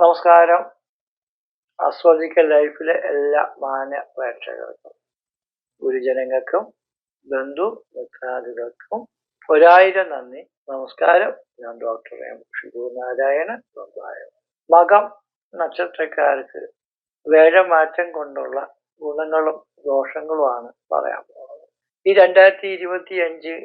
നമസ്കാരം. ആസ്വദിക്കൽ ലൈഫിലെ എല്ലാ മാന പ്രേക്ഷകർക്കും ഗുരുജനങ്ങൾക്കും ബന്ധു മിത്രാദികൾക്കും ഒരായിരം നന്ദി. നമസ്കാരം. ഞാൻ ഡോക്ടർ എം ഷിബു നാരായണൻ ബൊമ്പായം മകം നക്ഷത്രക്കാർക്ക് വേഴമാറ്റം കൊണ്ടുള്ള ഗുണങ്ങളും ദോഷങ്ങളുമാണ് പറയാൻ പോകുന്നത്. ഈ രണ്ടായിരത്തി ഇരുപത്തി അഞ്ച്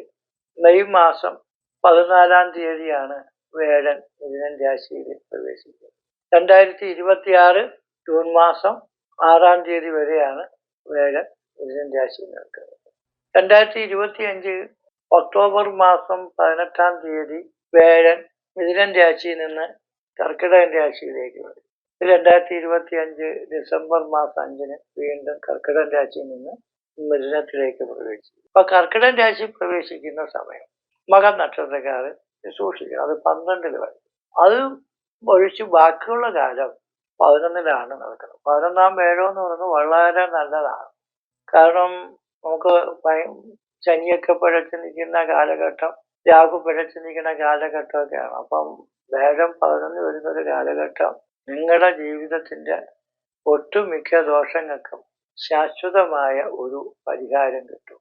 മെയ് മാസം പതിനാലാം തീയതിയാണ് വേഴൻ മിഥുനൻ രാശിയിൽ പ്രവേശിക്കുന്നത്. രണ്ടായിരത്തി ഇരുപത്തി ആറ് ജൂൺ മാസം ആറാം തീയതി വരെയാണ് വേഗം മിഥുനൻ രാശിയിൽ നിൽക്കുന്നത്. രണ്ടായിരത്തി ഇരുപത്തി അഞ്ച് ഒക്ടോബർ മാസം പതിനെട്ടാം തീയതി വേഴൻ മിഥുനൻ രാശിയിൽ നിന്ന് കർക്കിടകൻ രാശിയിലേക്ക് വരും. രണ്ടായിരത്തി ഇരുപത്തി അഞ്ച് ഡിസംബർ മാസം അഞ്ചിന് വീണ്ടും കർക്കിടകൻ രാശിയിൽ നിന്ന് മിഥുനത്തിലേക്ക് പ്രവേശിക്കും. അപ്പൊ കർക്കിടകൻ രാശി പ്രവേശിക്കുന്ന സമയം മകൻ നക്ഷത്രക്കാർ സൂക്ഷിക്കണം അത് പന്ത്രണ്ടിൽ വരും. അത് ഒഴിച്ച് ബാക്കിയുള്ള കാലം പതിനൊന്നിലാണ് നടക്കുന്നത്. പതിനൊന്നാം വേഴം എന്ന് പറയുന്നത് വളരെ നല്ലതാണ്. കാരണം നമുക്ക് ശനിയൊക്കെ പിഴച്ച് നിൽക്കുന്ന കാലഘട്ടം രാഹു പിഴച്ച് നിൽക്കുന്ന കാലഘട്ടമൊക്കെയാണ്. അപ്പം വേഗം പതിനൊന്ന് വരുന്ന ഒരു കാലഘട്ടം നിങ്ങളുടെ ജീവിതത്തിന്റെ ഒട്ടുമിക്ക ദോഷങ്ങൾക്കും ശാശ്വതമായ ഒരു പരിഹാരം കിട്ടും.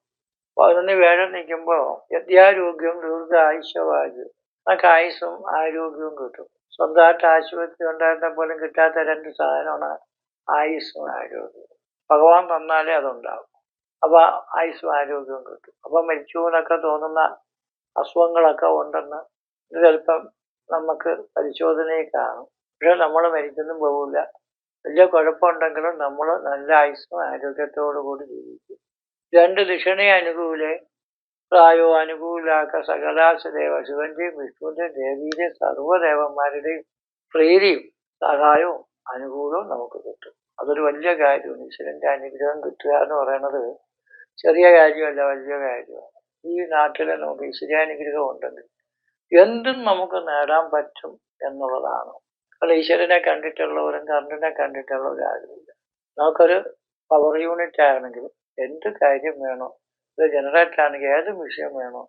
പതിനൊന്ന് വേഴം നിൽക്കുമ്പോൾ യഥാരോഗ്യം ദീർഘ ആയുഷ്യവാജ് നമുക്ക് ആയുസ്സും ആരോഗ്യവും കിട്ടും. സ്വന്തമായിട്ട് ആശുപത്രി ഉണ്ടായിരുന്ന പോലും കിട്ടാത്ത രണ്ട് സാധനമാണ് ആയുസ്സും ആരോഗ്യവും. ഭഗവാൻ തന്നാലേ അതുണ്ടാവും. അപ്പൊ ആയുസ്സും ആരോഗ്യവും കിട്ടും. അപ്പൊ മരിച്ചു എന്നൊക്കെ തോന്നുന്ന അസുഖങ്ങളൊക്കെ ഉണ്ടെന്ന് ചിലപ്പം നമുക്ക് പരിശോധനയിൽ കാണും. പക്ഷെ നമ്മൾ മരിച്ചൊന്നും പോകില്ല വലിയ കുഴപ്പമുണ്ടെങ്കിലും നമ്മൾ നല്ല ആയുസ്സും ആരോഗ്യത്തോടു കൂടി ജീവിക്കും. രണ്ട് ദക്ഷിണയെ അനുകൂലെ പ്രായോ അനുകൂലാക്ക സകലാശദേവ ശിവന്റെയും വിഷ്ണുവിന്റെയും ദേവിയുടെ സർവദേവന്മാരുടെയും പ്രീതിയും സഹായവും അനുകൂലവും നമുക്ക് കിട്ടും. അതൊരു വലിയ കാര്യമാണ്. ഈശ്വരന്റെ അനുഗ്രഹം കിട്ടുക എന്ന് പറയുന്നത് ചെറിയ കാര്യമല്ല വലിയ കാര്യമാണ്. ഈ നാട്ടിലെ നമുക്ക് ഈശ്വരാനുഗ്രഹം ഉണ്ടെങ്കിൽ എന്തും നമുക്ക് നേടാൻ പറ്റും എന്നുള്ളതാണ്. അല്ല ഈശ്വരനെ കണ്ടിട്ടുള്ളവരും കറണ്ടിനെ കണ്ടിട്ടുള്ളവരും ആരുമില്ല നമുക്കൊരു പവർ യൂണിറ്റ് ആണെങ്കിൽ എന്ത് കാര്യം വേണോ ഇത് ജനറേറ്റർ ആണെങ്കിൽ ഏത് വിഷയം വേണോ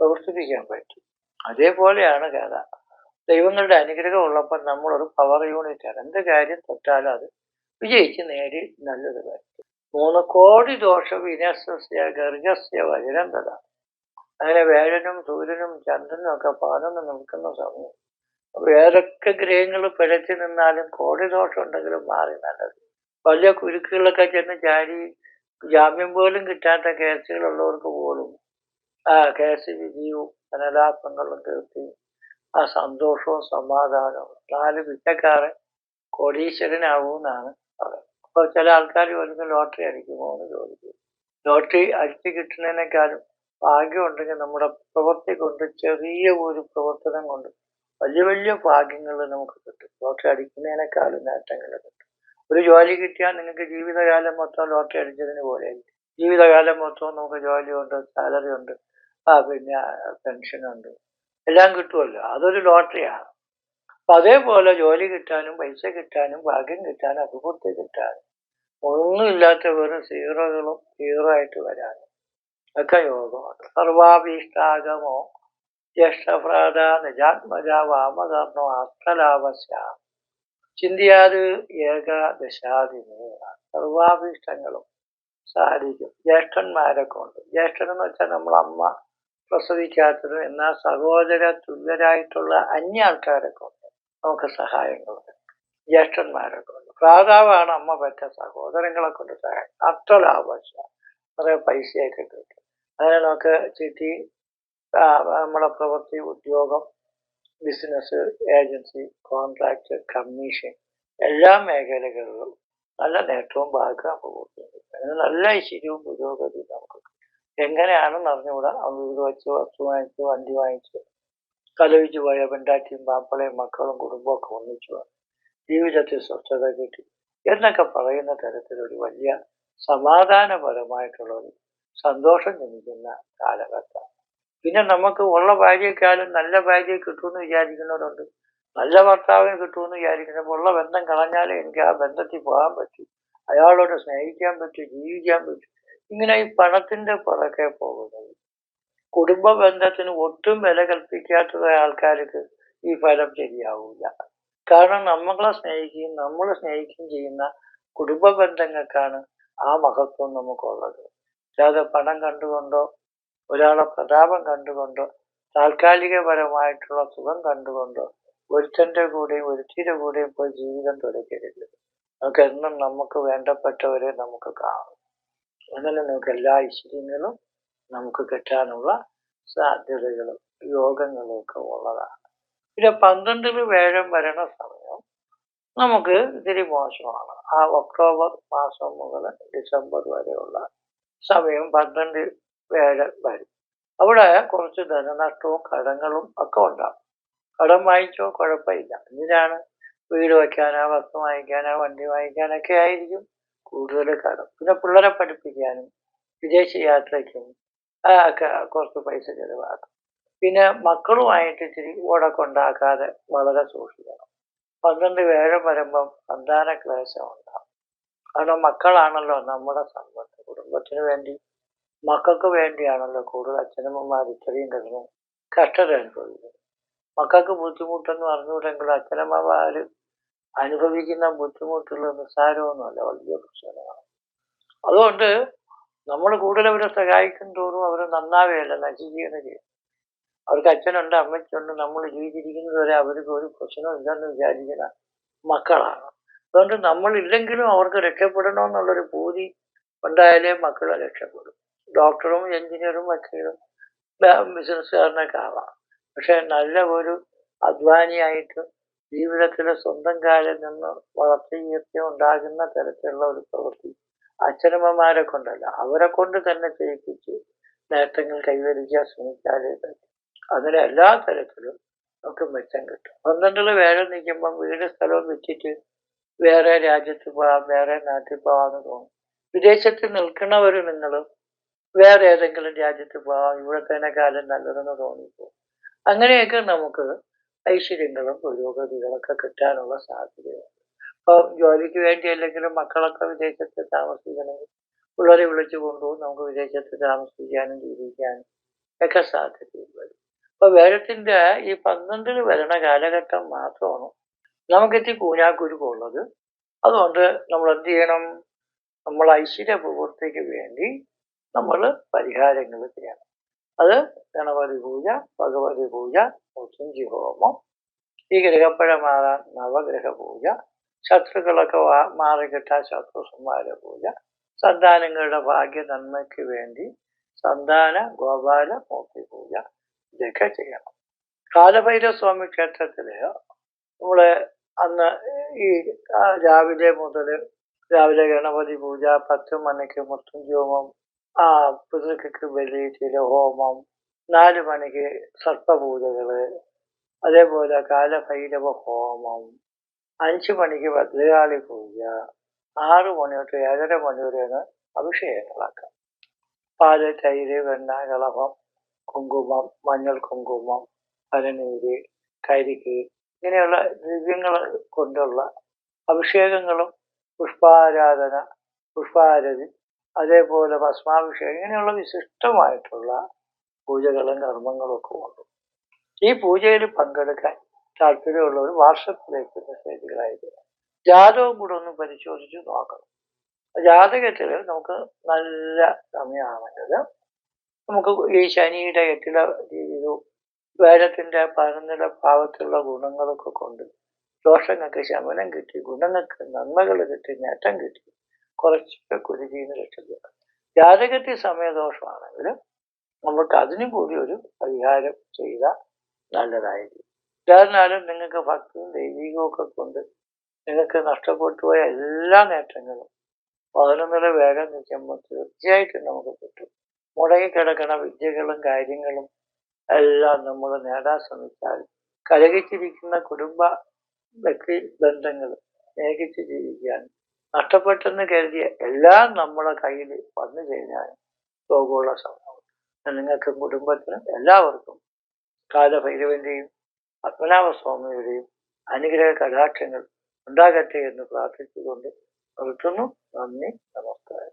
പ്രവർത്തിപ്പിക്കാൻ പറ്റും. അതേപോലെയാണ് കഥ. ദൈവങ്ങളുടെ അനുഗ്രഹം ഉള്ളപ്പോൾ നമ്മളൊരു പവർ യൂണിറ്റാണ് എന്ത് കാര്യം തൊട്ടാലും അത് വിജയിച്ച് നേടി നല്ലത് പറ്റും മൂന്ന് കോടി ദോഷ വിനസ്യ ഗർഗസ്യ വജരന്തത അങ്ങനെ വേഴനും സൂര്യനും ചന്ദ്രനും ഒക്കെ പതിനൊന്ന് നിൽക്കുന്ന സമയം. അപ്പൊ ഏതൊക്കെ ഗ്രഹങ്ങൾ പിഴച്ചു നിന്നാലും കോടി ദോഷം ഉണ്ടെങ്കിലും മാറി നല്ലത്. വലിയ കുരുക്കുകളൊക്കെ ചെന്ന് ചാരി ജാമ്യം പോലും കിട്ടാത്ത കേസുകളുള്ളവർക്ക് പോലും ആ കേസ് വിധിയും അനലാപങ്ങളും തീർത്തി ആ സന്തോഷവും സമാധാനവും. നാല് പിറ്റക്കാരൻ കോടീശ്വരനാവൂന്നാണ് പറയുന്നത്. അപ്പോൾ ചില ആൾക്കാർ ചോദിക്കും ലോട്ടറി അടിക്കുമോ എന്ന് ചോദിക്കും. ലോട്ടറി അടിച്ചു കിട്ടുന്നതിനേക്കാളും ഭാഗ്യം ഉണ്ടെങ്കിൽ നമ്മുടെ പ്രവൃത്തി കൊണ്ട് ചെറിയ ഒരു പ്രവർത്തനം കൊണ്ട് വലിയ വലിയ ഭാഗ്യങ്ങൾ നമുക്ക് കിട്ടും. ലോട്ടറി അടിക്കുന്നതിനേക്കാളും നേട്ടങ്ങൾ കിട്ടും. ഒരു ജോലി കിട്ടിയാൽ നിങ്ങൾക്ക് ജീവിതകാലം മൊത്തം ലോട്ടറി അടിച്ചതിന് പോലെ ജീവിതകാലം മൊത്തം നമുക്ക് ജോലിയുണ്ട് സാലറി ഉണ്ട് ആ പിന്നെ പെൻഷനുണ്ട്. എല്ലാം കിട്ടുമല്ലോ. അതൊരു ലോട്ടറിയാണ്. അപ്പൊ അതേപോലെ ജോലി കിട്ടാനും പൈസ കിട്ടാനും ഭാഗ്യം കിട്ടാനും അഭിവൃദ്ധി കിട്ടാനും ഒന്നുമില്ലാത്ത വെറും സീറോകളും സീറോ ആയിട്ട് വരാനും ഒക്കെ യോഗമാണ്. സർവാഭീഷ്ടാഗമോ ജ്യേഷ്ഠഭ്രാത നിജാത്മജ വാമകർണോ അർത്ഥലാഭസ്യ ചിന്തിയാത് ഏകാദശാദിന് സർവാഭീഷ്ടങ്ങളും സാധിക്കും. ജ്യേഷ്ഠന്മാരെ കൊണ്ട് ജ്യേഷ്ഠൻ എന്ന് വെച്ചാൽ നമ്മൾ അമ്മ പ്രസവിക്കാത്തതും എന്നാൽ സഹോദര തുല്യരായിട്ടുള്ള അന്യ ആൾക്കാരെ കൊണ്ട് നമുക്ക് സഹായങ്ങൾ ജ്യേഷ്ഠന്മാരെ കൊണ്ട് ഭ്രാതാവാണ് അമ്മ പറ്റ സഹോദരങ്ങളെ കൊണ്ട് സഹായം. അർത്ഥലാഭശ കുറെ പൈസയൊക്കെ കിട്ടും. അങ്ങനെ നമുക്ക് ചിട്ടി നമ്മുടെ പ്രവൃത്തി ഉദ്യോഗം ബിസിനസ് ഏജൻസി കോൺട്രാക്ട് കമ്മീഷൻ എല്ലാ മേഖലകളിലും നല്ല നേട്ടവും ഭാഗം പോകുന്നുണ്ട് അതിന് നല്ല ഐശ്വര്യവും പുരോഗതിയും നമുക്ക് എങ്ങനെയാണെന്ന് അറിഞ്ഞുകൂടാ? വീട് വെച്ച് വസ്തു വാങ്ങിച്ച് വണ്ടി വാങ്ങിച്ച് കലവിച്ച് പോയ പെണ്ടാറ്റിയും പാപ്പളയും മക്കളും കുടുംബമൊക്കെ ഒന്നിച്ചു ജീവിതത്തിൽ സ്വസ്ഥത കിട്ടി. എന്നൊക്കെ പറയുന്ന തരത്തിലൊരു വലിയ സമാധാനപരമായിട്ടുള്ള ഒരു സന്തോഷം ജനിക്കുന്ന കാലഘട്ടം പിന്നെ നമുക്ക് ഉള്ള ഭാര്യക്കാലും നല്ല ഭാര്യ കിട്ടുമെന്ന് വിചാരിക്കുന്നവരുണ്ട്. നല്ല ഭർത്താവിന് കിട്ടുമെന്ന് വിചാരിക്കുന്നപ്പോൾ ഉള്ള ബന്ധം കളഞ്ഞാലേ എനിക്ക് ആ ബന്ധത്തിൽ പോകാൻ പറ്റൂ. അയാളോട് സ്നേഹിക്കാൻ പറ്റൂ ജീവിക്കാൻ പറ്റൂ. ഇങ്ങനെ ഈ പണത്തിന്റെ പുറകെ പോകുന്നത്. കുടുംബ ബന്ധത്തിന് ഒട്ടും വില കൽപ്പിക്കാത്ത ആൾക്കാർക്ക് ഈ ഫലം ശരിയാവില്ല കാരണം നമ്മളെ സ്നേഹിക്കുകയും നമ്മൾ സ്നേഹിക്കുകയും ചെയ്യുന്ന കുടുംബ ബന്ധങ്ങൾക്കാണ് ആ മഹത്വം നമുക്കുള്ളത്. അല്ലാതെ പണം കണ്ടുകൊണ്ടോ ഒരാളെ പ്രതാപം കണ്ടുകൊണ്ട് താൽക്കാലികപരമായിട്ടുള്ള സുഖം കണ്ടുകൊണ്ട് ഒരുത്തന്റെ കൂടെയും ഒരുത്തിയുടെ കൂടെയും പോയി ജീവിതം തുടക്കരുത് നമുക്ക് എന്നും നമുക്ക് വേണ്ടപ്പെട്ടവരെ നമുക്ക് കാണും. അങ്ങനെ നമുക്ക് എല്ലാ ഐശ്വര്യങ്ങളും നമുക്ക് കിട്ടാനുള്ള സാധ്യതകളും യോഗങ്ങളും ഒക്കെ ഉള്ളതാണ്. പിന്നെ പന്ത്രണ്ടിന് വേഴം വരണ സമയം നമുക്ക് ഇത്തിരി മോശമാണ്. ആ ഒക്ടോബർ മാസം മുതൽ ഡിസംബർ വരെയുള്ള സമയം പന്ത്രണ്ട് വേഴം വരും. അവിടെ കുറച്ച് ധനനഷ്ടവും കടങ്ങളും ഒക്കെ ഉണ്ടാകും. കടം വാങ്ങിച്ചോ? കുഴപ്പമില്ല. എന്തിനാണ് വീട് വയ്ക്കാനോ വസ്തു വാങ്ങിക്കാനോ വണ്ടി വാങ്ങിക്കാനൊക്കെ ആയിരിക്കും കൂടുതൽ കടം. പിന്നെ പിള്ളേരെ പഠിപ്പിക്കാനും വിദേശ യാത്രയ്ക്കും ഒക്കെ കുറച്ച് പൈസ ചിലവാക്കും. പിന്നെ മക്കളുമായിട്ട് ഇച്ചിരി ഓടൊക്കെ ഉണ്ടാക്കാതെ വളരെ സൂക്ഷിക്കണം. പന്ത്രണ്ട് വേഴം വരുമ്പം സന്താന ക്ലേശം ഉണ്ടാകും. കാരണം മക്കളാണല്ലോ നമ്മുടെ സമ്പത്ത് കുടുംബത്തിന് വേണ്ടി മക്കൾക്ക് വേണ്ടിയാണല്ലോ കൂടുതൽ അച്ഛനമ്മമാർ ഇത്രയും കിടന്ന് കഷ്ടത അനുഭവിക്കുന്നത് മക്കൾക്ക് ബുദ്ധിമുട്ടെന്ന് പറഞ്ഞുകൂടെങ്കിലും അച്ഛനമ്മമാർ അനുഭവിക്കുന്ന ബുദ്ധിമുട്ടുള്ള നിസ്സാരമൊന്നുമല്ല വലിയ പ്രശ്നമാണ് അതുകൊണ്ട് നമ്മൾ കൂടുതൽ അവരെ സഹായിക്കും തോറും അവർ നന്നാവുകയല്ല നശിക്കുകയാണ് ചെയ്യും അവർക്ക് അച്ഛനുണ്ട് അമ്മയ്ക്കുണ്ട് നമ്മൾ ജീവിച്ചിരിക്കുന്നത് വരെ അവർക്ക് ഒരു പ്രശ്നവും ഇല്ലെന്ന് വിചാരിക്കുന്ന മക്കളാണ്. അതുകൊണ്ട് നമ്മളില്ലെങ്കിലും അവർക്ക് രക്ഷപ്പെടണമെന്നുള്ളൊരു പൂതി ഉണ്ടായാലേ മക്കളെ രക്ഷപ്പെടും. ഡോക്ടറും എഞ്ചിനീയറും വക്കീലും ബിസിനസ്സുകാരനൊക്കെ ആവാം. പക്ഷെ നല്ല ഒരു അധ്വാനിയായിട്ട് ജീവിതത്തിലെ സ്വന്തം കാലിൽ നിന്ന് വളർച്ചയുയർത്തി ഉണ്ടാകുന്ന തരത്തിലുള്ള ഒരു പ്രവൃത്തി അച്ഛനമ്മമാരെ കൊണ്ടല്ല അവരെ കൊണ്ട് തന്നെ ചെയ്യിപ്പിച്ച് നേട്ടങ്ങൾ കൈവരിക്കാൻ ശ്രമിച്ചാലേ പറ്റും അങ്ങനെ എല്ലാ തരത്തിലും നമുക്ക് മെച്ചം കിട്ടും. പന്ത്രണ്ടിൽ വേറെ നിൽക്കുമ്പം വീട് സ്ഥലവും വെച്ചിട്ട് വേറെ രാജ്യത്ത് പോവാം വേറെ നാട്ടിൽ പോവാമെന്ന് തോന്നും. വിദേശത്ത് നിൽക്കുന്നവർ നിങ്ങൾ വേറെ ഏതെങ്കിലും രാജ്യത്ത് പോകാം ഇവിടത്തേനേക്കാളും നല്ലതെന്ന് തോന്നിപ്പോകും അങ്ങനെയൊക്കെ നമുക്ക് ഐശ്വര്യങ്ങളും പുരോഗതികളൊക്കെ കിട്ടാനുള്ള സാധ്യതയുണ്ട്. ഇപ്പോൾ ജോലിക്ക് വേണ്ടി അല്ലെങ്കിലും മക്കളൊക്കെ വിദേശത്ത് താമസിക്കണമെങ്കിൽ പിള്ളേരെ വിളിച്ചു കൊണ്ടുപോകും നമുക്ക് വിദേശത്ത് താമസിക്കാനും ജീവിക്കാനും ഒക്കെ സാധ്യതയുള്ളത് അപ്പോൾ വേദത്തിന്റെ ഈ പന്ത്രണ്ടിൽ വരണ കാലഘട്ടം മാത്രമാണ് നമുക്കെത്തി കൂനാക്കുരുക്കുള്ളത്. അതുകൊണ്ട് നമ്മൾ എന്ത് ചെയ്യണം? നമ്മൾ ഐശ്വര്യ പൂർത്തിക്ക് വേണ്ടി നമ്മൾ പരിഹാരങ്ങൾ ചെയ്യണം അത് ഗണപതി പൂജ ഭഗവതി പൂജ മുത്തുഞ്ചി ഹോമം ഈ ഗ്രഹപ്പഴമാകാൻ നവഗ്രഹ പൂജ ശത്രുക്കളൊക്കെ മാറിക്കിട്ടാൻ ശത്രു സംഹാര പൂജ സന്താനങ്ങളുടെ ഭാഗ്യ നന്മയ്ക്ക് വേണ്ടി സന്താന ഗോപാല മൂർത്തി പൂജ ഇതൊക്കെ ചെയ്യണം. കാലഭൈരവ സ്വാമി ക്ഷേത്രത്തിൽ നമ്മൾ അന്ന് ഈ രാവിലെ മുതൽ രാവിലെ ഗണപതി പൂജ പത്ത് മണിക്ക് മുത്തുഞ്ചി ഹോമം ആ പിതൃക്ക് ബലി തിലഹോമം നാല് മണിക്ക് സർപ്പപൂജകൾ അതേപോലെ കാലഭൈരവ ഹോമം അഞ്ച് മണിക്ക് ഭദ്രകാളി പൂജ ആറ് മണി തൊട്ട് ഏഴര മണി വരെയാണ് അഭിഷേകങ്ങളാക്കാം. പാൽ തൈര് വെണ്ണ കളഭം കുങ്കുമം മഞ്ഞൾ കുങ്കുമം പനനീര് കരിക്ക് ഇങ്ങനെയുള്ള ദ്രവ്യങ്ങൾ കൊണ്ടുള്ള അഭിഷേകങ്ങളും പുഷ്പാരാധന പുഷ്പാരതി അതേപോലെ ഭസ്മാഭിഷേകം ഇങ്ങനെയുള്ള വിശിഷ്ടമായിട്ടുള്ള പൂജകളും കർമ്മങ്ങളും ഒക്കെ ഉണ്ട് ഈ പൂജയിൽ പങ്കെടുക്കാൻ താല്പര്യമുള്ളവർ വാട്സപ്പിലേക്ക് മെസ്സേജുകൾ അയക്കുക ജാതകം കൂടെ ഒന്ന് പരിശോധിച്ച് നോക്കണം. ജാതകത്തിൽ നമുക്ക് നല്ല സമയമാണെങ്കിൽ നമുക്ക് ഈ ശനിയുടെ എട്ടില രീതിയിലും വേദത്തിന്റെ പതിനൊന്നില ഭാവത്തിലുള്ള ഗുണങ്ങളൊക്കെ കൊണ്ട് ദോഷങ്ങൾക്ക് ശമനം കിട്ടി ഗുണങ്ങൾക്ക് നന്മകൾ കിട്ടി നേട്ടം കിട്ടി. കുറച്ചൊക്കെ കുരുതിന്ന് രക്ഷപ്പെടുക. ജാതകത്തിൽ സമയദോഷമാണെങ്കിൽ നമുക്ക് അതിനും കൂടി ഒരു പരിഹാരം ചെയ്താൽ നല്ലതായിരിക്കും. എന്നിരുന്നാലും നിങ്ങൾക്ക് ഭക്തിയും ദൈവികവും ഒക്കെ കൊണ്ട് നിങ്ങൾക്ക് നഷ്ടപ്പെട്ടു പോയ എല്ലാ നേട്ടങ്ങളും പതിനൊന്നര വേഗം നിൽക്കുമ്പോൾ തീർച്ചയായിട്ടും നമുക്ക് കിട്ടും. മുടങ്ങി കിടക്കണ വിദ്യകളും കാര്യങ്ങളും എല്ലാം നമ്മൾ നേടാൻ ശ്രമിച്ചാൽ കലകിച്ചിരിക്കുന്ന കുടുംബ വ്യക്തി ബന്ധങ്ങൾ ഏകിച്ച് ജീവിക്കാൻ നഷ്ടപ്പെട്ടെന്ന് കരുതിയ എല്ലാം നമ്മളെ കയ്യിൽ വന്നു കഴിഞ്ഞാൽ ലോകമുള്ള സമയം നിങ്ങൾക്കും കുടുംബത്തിനും എല്ലാവർക്കും കാലഭൈരവന്റെയും പത്മനാഭസ്വാമിയുടെയും അനുഗ്രഹ കടാക്ഷങ്ങൾ ഉണ്ടാകട്ടെ എന്ന് പ്രാർത്ഥിച്ചുകൊണ്ട് നിർത്തുന്നു. നന്ദി നമസ്കാരം.